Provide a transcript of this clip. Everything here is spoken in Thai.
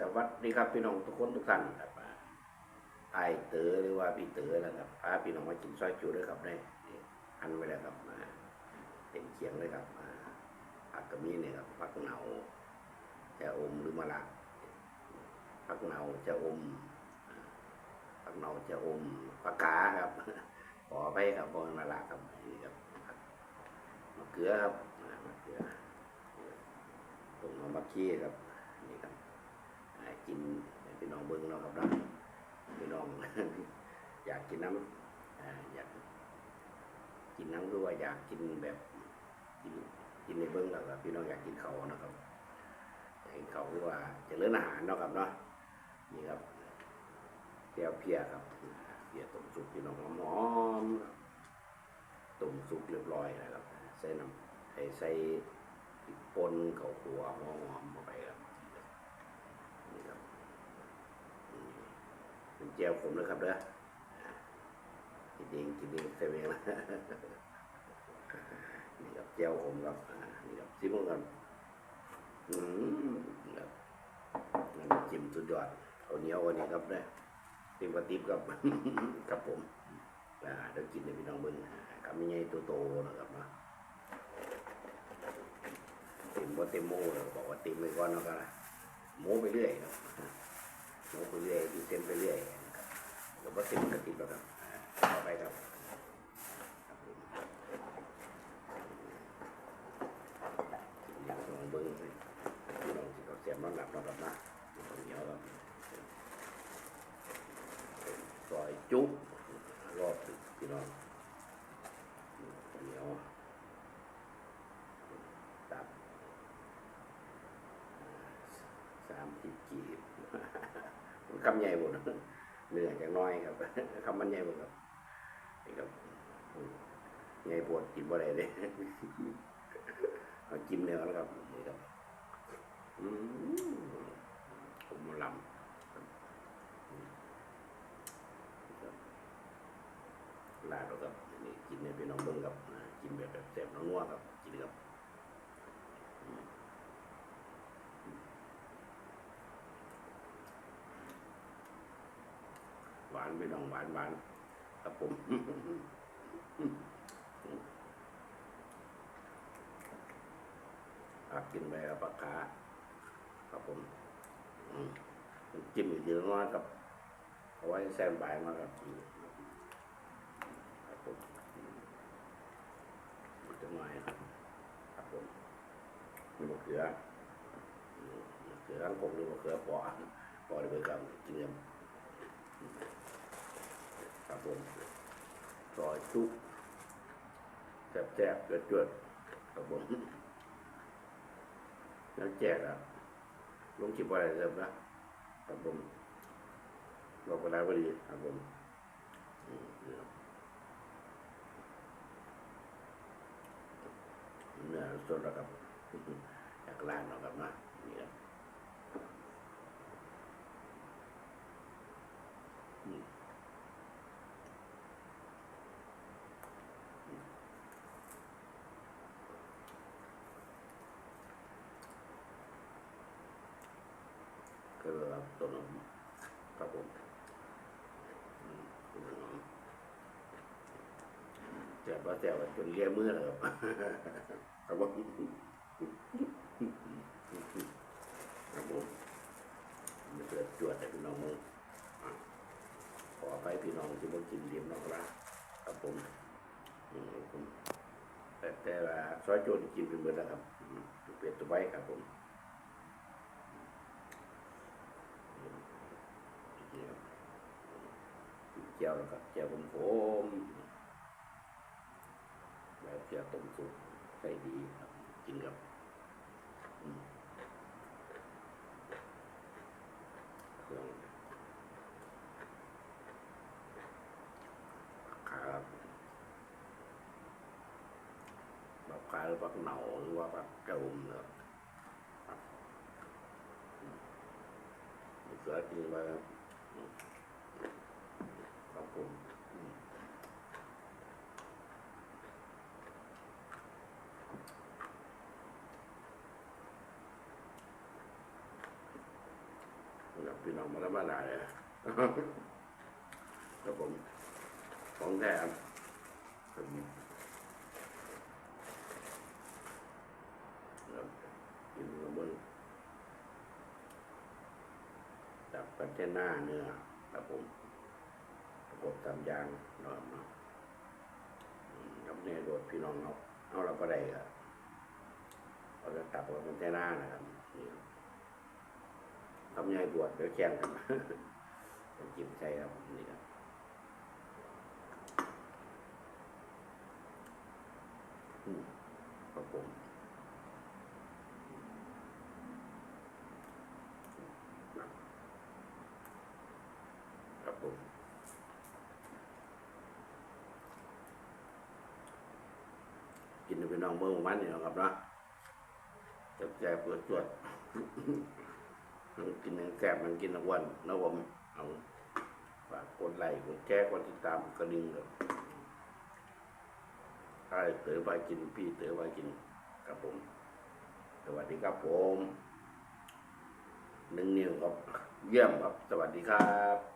สวัสดีครับพี่น้องทุกคนทุกท่านครับไอเต๋อหรือว่าพี่เต๋อนะครับพาพี่น้องมากินซอยจูด้วยครับได้นี่อันไว้แล้วครับมาเต็มเคียงเลยครับมาผักกระมีเนี่ยครับผักเหนาจะอมหรือมะละผักเหนาจะอมผักเหนาจะอมผักกาครับขอไปครับบอมะละครับนี่ครับมะเขือครับมะเขือต้มน้ำมะขี้ครับนี่ครับ กินพี่น้องเบิ้งเนาะครับเนาะพี่น้องอยากกินน้ำอ่าอยากกินน้ำด้วยอยากกินแบบกินกินในเบิ้งแล้วครับพี่น้องอยากกินเขานะครับอยากกินเขาวหรือว่าจะเลื่อนอาหารนะครับเนาะนี่ครับเพียเพียครับเพียต้มสุกพี่น้องหอมๆต้มสุกเรียบร้อยแล้วครับใส่น้ำใส่ใส่พริกป่นข้าวคั่วหอมๆเข้าไปครับ นี่ครับอืม เจียวผมนะครับเด้ออ่ากินเองกินเองใส่เองนะนี่ครับเจียวผมครับนี่ครับซิมกันอืมนี่ครับจิ้มสุดยอดเอาเหนียววันนี้ครับเด้อติมกระติบครับครับผมอ่าเดี๋ยวกินให้พี่น้องเบิ่งอ่าคำใหญ่โตๆนะครับเนาะเต็มว่าเต็มโม่เลยบอกว่าเต็มไปก่อนแล้วกันนะโม้ไปเรื่อยครับโม้ไปเรื่อยดีเต็มไปเรื่อยนะครับเดี๋ยวว่าเต็มกระติบแล้วครับอ่าต่อไปครับครับผมอยากลองเบิ้งให้พี่น้องที่เขาเสียบนอนหลับนอนหลับนะเหนีย วครับซอยจุ๊บรอบพี่น้องเหนียวตับสามสิบกีบคำใหญ่หมดเหนื่อยอย่างน้อยครับคำมันใหญ่หมดครับนี่ครับใหญ่ปวดกินบ่ได้เลยเอาจิ้มเนื้อแล้วครับนี่ครับอืม ผมมาลำครับอืมนี่ครับลาดแล้วครับนี่กินเนี่ยพี่น้องเบิ้งครับกินแบบแบบแซ่บนัวครับกินครับหวานไม่ต้องหวานหวานครับผมอากินไปกับปลาคาครับผม จิ้มอีกทีน้อยกับเอาไว้แซมบายมาครับอืมครับผมอืมอีกจังหน่อยครับผมมีมะเขือมะเขือทั้งผมหรือมะเขือปอปอเลยไปครับกินกันครับผมซอยจุ๊บแซ่บๆเกิดเกิดๆครับผมแล้วแจกอะลงคลิปอะไรเสริ่มนะ ครับผมบอกก็ได้พอดีครับผมเนี่ยส่วนระครับอยากล้างเนาะครับนะนี่ครับ ก็แบบต้นหอมครับผมอืมต้นหอมแจ่บว่าแจ่ว่าจนเลี้ยมือเลยครับครับผมครับผมมันเกิดจวดแต่พี่น้องมึงอะขอไปพี่น้องที่บ่กินเลี้ยมนอกละครับผมแต่แต่ว่าซอยโจนกินเป็นเบิดแล้วครับเป็ดตัวไว้ครับผม เจียวแล้วก็เจียวผมผมแบบเจียวต้มสุกใส่ดีครับ กินกับเครื่องครับแบบคล้ายๆปักเหนาหรือว่าปักกระอุมเนอะครับอืมเสือกินไปครับ ผมอืมครับพี่น้องมาธรรมดาเลยครับผมของแท้ครับผมครับกินระเบื้องจับกันเส้นหน้าเนื้อครับผม ประกตามยางนอนเนาะน้ำเนี่ยโดดพี่น้องเนาะเอาเราก็ได้ครับเราจะตับกันเส้นหน้านะครับนี่ทำยายบวชเดี๋ยวแข่งกันจิ้มใจครับนี่ครับอืมครับผมครับผมกิ น้องเมื่อวันนี่เนะครับเนาะจับใจเปิดจวดมันกินหนึ่งแซ่บมันกินทั้งวันนะผมเอาฝากกดไลค์กดแชร์กดติดตามกระดิ่งเลยใช่เต๋อไปกินพี่เต๋อไปกินครับผม สวัสดีครับผมหนึ่งนิ้วครับ เยี่ยมครับ สวัสดีครับ